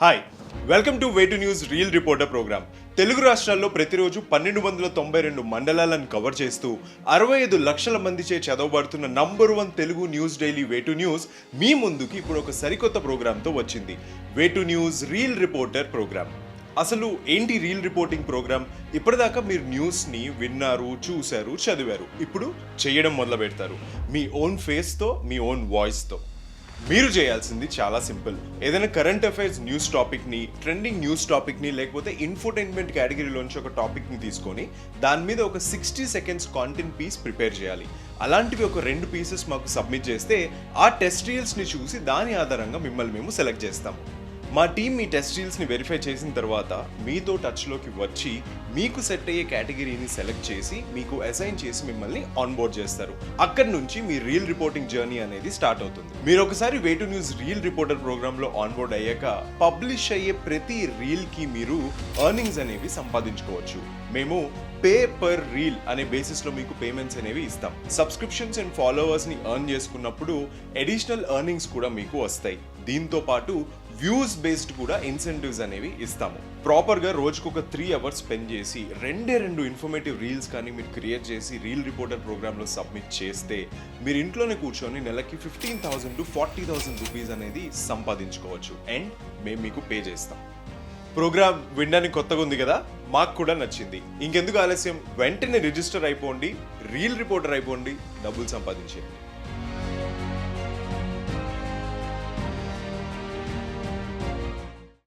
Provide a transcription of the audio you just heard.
Hi welcome to Way2News real reporter program Telugu రాష్ట్రాల్లో ప్రతిరోజు పన్నెండు వందల తొంభై రెండు మండలాలను కవర్ చేస్తూ అరవై ఐదు లక్షల మందిచే చదవబడుతున్న number one Telugu news daily Way2News మీ ముందుకి ఇప్పుడు ఒక సరికొత్త ప్రోగ్రాంతో వచ్చింది. Way2News real reporter program అసలు ఏంటి రీల్ రిపోర్టింగ్ ప్రోగ్రామ్ ఇప్పటిదాకా మీరు న్యూస్ని విన్నారు చూశారు చదివారు. ఇప్పుడు చేయడం మొదలు పెడతారు మీ ఓన్ ఫేస్తో మీ ఓన్ వాయిస్తో మీరు చేయాల్సింది చాలా సింపుల్. ఏదైనా కరెంట్ అఫైర్స్ న్యూస్ టాపిక్ని ట్రెండింగ్ న్యూస్ టాపిక్ని లేకపోతే ఇన్ఫోటైన్మెంట్ కేటగిరీలోంచి ఒక టాపిక్ని తీసుకొని దాని మీద ఒక sixty seconds content piece prepare చేయాలి. అలాంటివి ఒక రెండు పీసెస్ మాకు సబ్మిట్ చేస్తే ఆ టెస్ట్ చూసి దాని ఆధారంగా మిమ్మల్ని మేము సెలెక్ట్ చేస్తాము మా టీం మీ టెస్ట్ డీల్స్ని వెరిఫై చేసిన తర్వాత మీతో టచ్లోకి వచ్చి మీకు సెట్ అయ్యే కేటగిరీని సెలెక్ట్ చేసి మీకు అసైన్ చేసి మిమ్మల్ని ఆన్బోర్డ్ చేస్తారు. అక్కడి నుంచి మీ రీల్ రిపోర్టింగ్ జర్నీ అనేది స్టార్ట్ అవుతుంది. మీరు ఒకసారి Way2News reel reporter ప్రోగ్రాంలో ఆన్బోర్డ్ అయ్యాక పబ్లిష్ అయ్యే ప్రతి రీల్కి మీరు ఎర్నింగ్స్ అనేవి సంపాదించుకోవచ్చు. మేము పే పర్ రీల్ అనే బేసిస్లో మీకు పేమెంట్స్ అనేవి ఇస్తాం. సబ్స్క్రిప్షన్స్ అండ్ ఫాలోవర్స్ని ఎర్న్ చేసుకున్నప్పుడు అడిషనల్ ఎర్నింగ్స్ కూడా మీకు వస్తాయి. దీంతో పాటు వ్యూస్ బేస్డ్ కూడా ఇన్సెంటివ్స్ అనేవి ఇస్తాము. ప్రాపర్గా రోజుకు ఒక త్రీ అవర్స్ స్పెండ్ చేసి రెండే రెండు ఇన్ఫర్మేటివ్ రీల్స్ కానీ మీరు క్రియేట్ చేసి రీల్ రిపోర్టర్ ప్రోగ్రామ్లో సబ్మిట్ చేస్తే మీరు ఇంట్లోనే కూర్చొని నెలకి fifteen thousand to forty thousand rupees అనేది సంపాదించుకోవచ్చు. అండ్ మేము మీకు పే చేస్తాం. ప్రోగ్రామ్ వినడానికి కొత్తగా ఉంది కదా? మాకు కూడా నచ్చింది. ఇంకెందుకు ఆలస్యం? వెంటనే రిజిస్టర్ అయిపోండి రీల్ రిపోర్టర్ అయిపోండి డబ్బులు సంపాదించండి